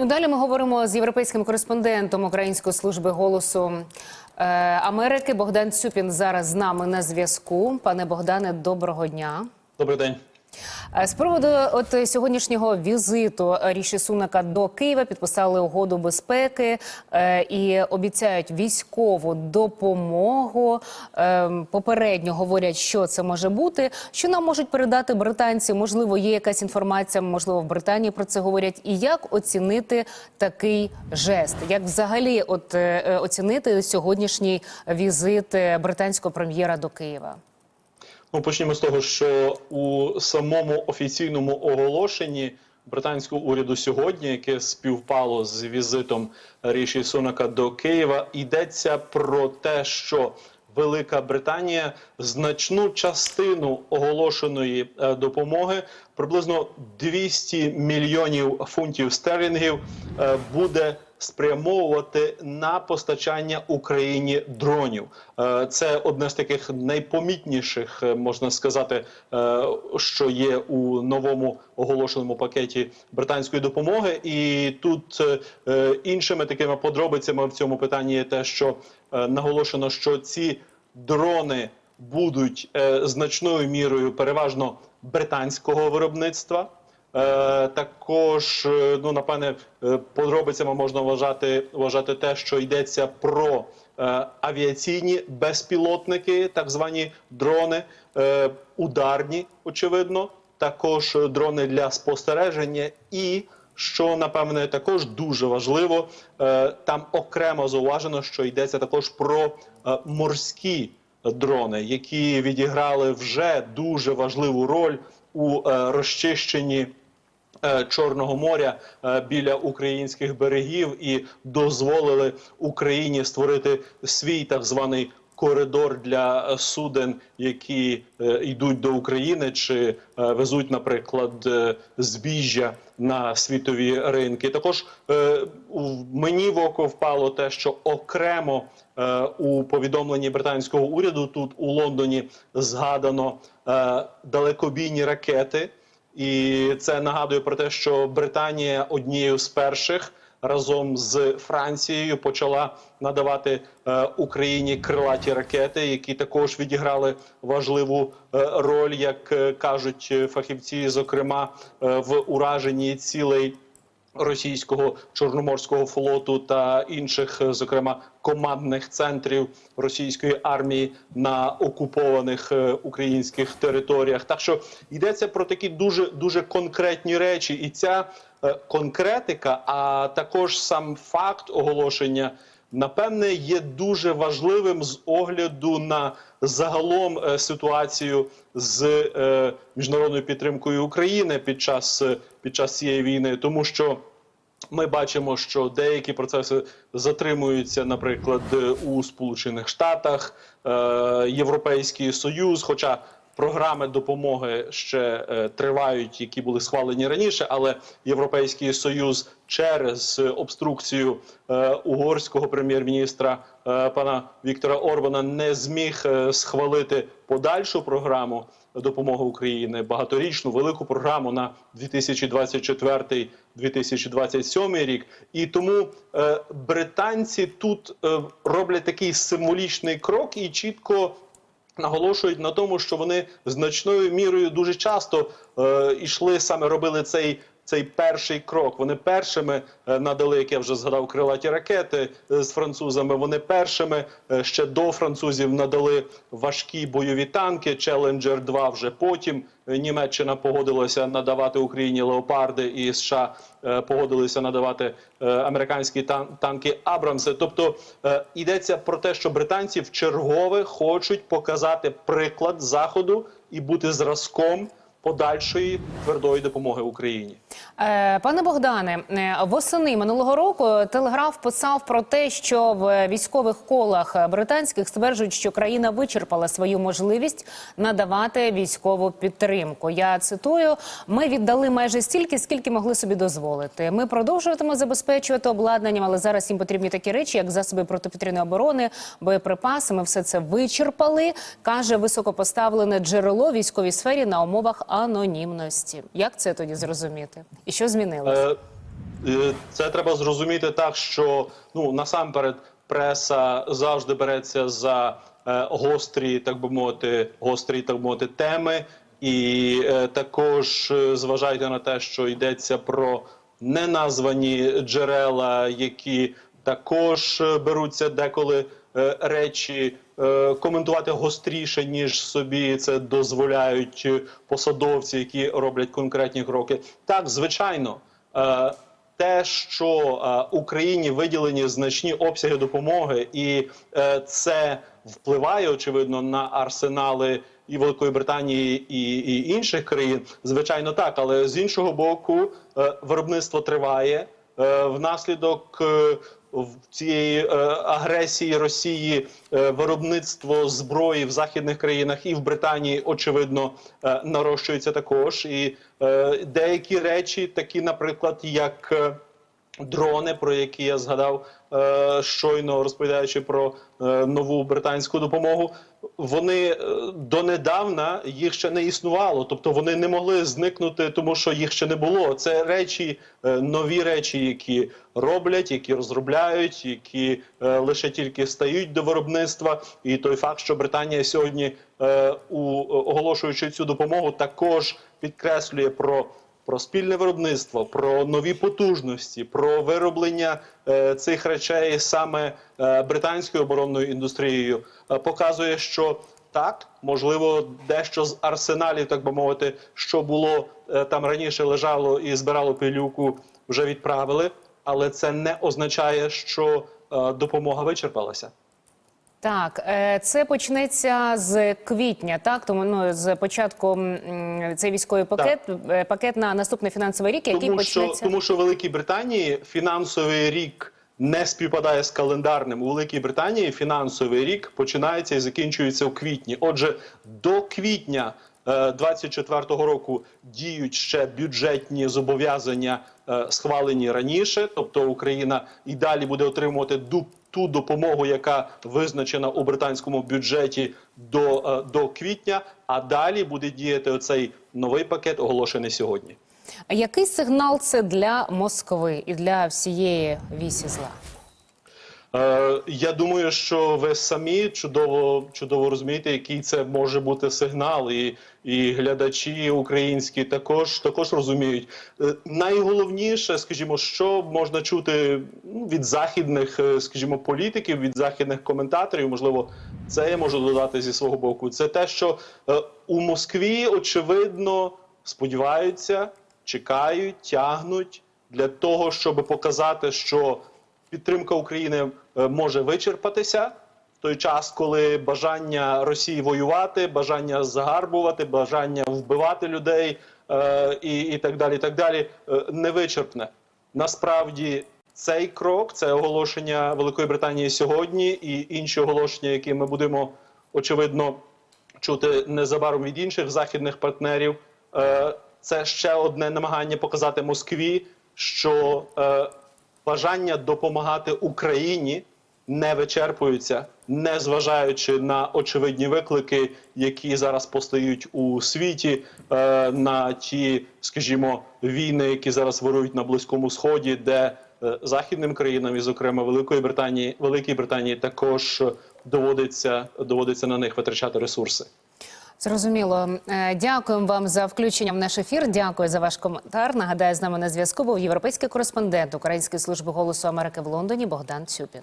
Ну, Далі ми говоримо з європейським кореспондентом Української служби голосу е, Америки. Богдан Цюпін зараз з нами на зв'язку. Пане Богдане, доброго дня. Добрий день. Е, З приводу от сьогоднішнього візиту Ріші Сунака до Києва підписали угоду безпеки е, і обіцяють військову допомогу. Е, попередньо говорять, що це може бути. Що нам можуть передати британці? Можливо, є якась інформація, можливо, в Британії про це говорять. І як оцінити такий жест? Як взагалі от е, е, оцінити сьогоднішній візит е, британського прем'єра до Києва? Ну почнімо з того, що у самому офіційному оголошенні британського уряду сьогодні, яке співпало з візитом Ріші Сунака до Києва, йдеться про те, що Велика Британія значну частину оголошеної е, допомоги, приблизно 200 мільйонів фунтів стерлінгів, е, буде спрямовувати на постачання Україні дронів. Е, Це одне з таких найпомітніших, е, можна сказати, е, що є у новому оголошеному пакеті британської допомоги. І тут іншими такими подробицями в цьому питанні є те, що наголошено, що ці дрони будуть значною мірою переважно британського виробництва. Е, також, е, ну напевне, е, подробицями можна вважати вважати те, що йдеться про авіаційні безпілотники, так звані дрони, ударні, очевидно, також дрони для спостереження і. Що напевне також дуже важливо, там окремо зауважено, що йдеться також про морські дрони, які відіграли вже дуже важливу роль у розчищенні Чорного моря е, біля українських берегів і дозволили Україні створити свій так званий коридор для е, суден, які е, йдуть до України чи е, везуть, наприклад, е, збіжжя на світові ринки. Також е, мені в око впало те, що окремо е, у повідомленні британського уряду тут у Лондоні згадано е, далекобійні ракети. І це нагадує про те, що Британія однією з перших разом з Францією почала надавати е, Україні крилаті ракети, які також відіграли важливу е, роль, як е, кажуть фахівці, зокрема в ураженні цілей російського чорноморського флоту та інших, е, зокрема командних центрів російської армії на окупованих е, українських територіях. Так що йдеться про такі дуже дуже конкретні речі, і ця е, конкретика, а також сам факт оголошення. Напевне, є дуже важливим з огляду на загалом е, ситуацію з е, міжнародною підтримкою України під час е, під час цієї війни, тому що ми бачимо, що деякі процеси затримуються, наприклад, у Сполучених Штатах, Європейський Союз, хоча програми допомоги ще е, тривають, які були схвалені раніше, але Європейський Союз через обструкцію е, угорського прем'єр-міністра е, пана Віктора Орбана не зміг схвалити подальшу програму допомоги Україні, багаторічну велику програму на 2024-2027 рік. І тому британці тут роблять такий символічний крок і чітко наголошують на тому, що вони значною мірою дуже часто е, йшли саме робили цей. Цей перший крок. Вони першими е, надали, як я вже згадав, крилаті ракети е, з французами. Вони першими е, ще до французів надали важкі бойові танки. Челенджер 2 вже потім. Німеччина погодилася надавати Україні леопарди, і США погодилися надавати американські тан танки Абрамси. Тобто йдеться про те, що британці в чергове хочуть показати приклад заходу і бути зразком подальшої твердої допомоги Україні. Е, Пане Богдане, е, восени минулого року телеграф писав про те, що в військових колах британських стверджують, що країна вичерпала свою можливість надавати військову підтримку. Я цитую: ми віддали майже стільки, скільки могли собі дозволити. Ми продовжуватимемо забезпечувати обладнанням, але зараз їм потрібні такі речі, як засоби протиповітряної оборони, боєприпаси. Ми все це вичерпали. каже високопоставлене джерело військовій сфері на умовах анонімності. Як це тоді зрозуміти? І що змінилося? Е, Е, Це треба зрозуміти так, що ну насамперед преса завжди береться за е, гострі, так би мовити, гострі, так би мовити, теми, і е, також зважайте на те, що йдеться про неназвані джерела, які також беруться деколи е, речі коментувати гостріше, ніж собі це дозволяють е, посадовці, які роблять конкретні кроки. Так, звичайно. Е, те, що е, Україні виділені значні обсяги допомоги, і е, це впливає очевидно на арсенали і Великої Британії і, і інших країн, звичайно, так. Але з іншого боку, е, виробництво триває е, внаслідок. Цієї е, агресії Росії е, виробництво зброї в західних країнах і в Британії очевидно е, нарощується також. І деякі речі, такі, наприклад, як дрони, про які я згадав е, щойно розповідаючи про е, нову британську допомогу. Вони е, донедавна їх ще не існувало, тобто вони не могли зникнути, тому що їх ще не було. Це речі, е, нові речі, які роблять, які розробляють, які е, лише тільки стають до виробництва. І той факт, що Британія сьогодні, у оголошуючи цю допомогу, також підкреслює про про спільне виробництво, про нові потужності, про вироблення е, цих речей саме е, британською оборонною індустрією, е, показує, що так можливо дещо з арсеналів, так би мовити, що було там раніше лежало і збирало пилюку, вже відправили, але це не означає, що допомога вичерпалася. Так, е, це почнеться з квітня, так тому ну з початку цей військовий пакет, е, пакет на наступний фінансовий рік, який тому що, тому що в Великій Британії фінансовий рік не співпадає з календарним. У Великій Британії фінансовий рік починається і закінчується у квітні. Отже, до квітня е, 24-го року діють ще бюджетні зобов'язання, е, схвалені раніше. Тобто Україна і далі буде отримувати ду- ту допомогу, яка визначена у британському бюджеті до, е, до квітня. А далі буде діяти оцей новий пакет, оголошений сьогодні. Який сигнал це для Москви і для всієї вісі зла? Е, я думаю, що ви самі чудово чудово розумієте, який це може бути сигнал, і, і глядачі українські також також розуміють. Е, найголовніше, скажімо, що можна чути ну, від західних, е, скажімо, політиків, від західних коментаторів, можливо, це я можу додати зі свого боку. Це те, що у Москві очевидно сподіваються, чекають, тягнуть для того, щоб показати, що підтримка України е, може вичерпатися в той час, коли бажання Росії воювати, бажання загарбувати, бажання вбивати людей е, і, і так далі, і так далі, е, не вичерпне. Насправді цей крок, це оголошення Великої Британії сьогодні, і інші оголошення, які ми будемо очевидно чути незабаром від інших західних партнерів. Це ще одне намагання показати Москві, що бажання допомагати Україні не вичерпуються, не зважаючи на очевидні виклики, які зараз постають у світі, е, на ті, скажімо, війни, які зараз ворують на близькому сході, де е, західним країнам, і зокрема Великої Британії, Великій Британії, також доводиться доводиться на них витрачати ресурси. Зрозуміло. Е, Дякуємо вам за включення в наш ефір. Дякую за ваш коментар. Нагадаю, з нами на зв'язку був європейський кореспондент Української служби голосу Америки в Лондоні Богдан Цюпін.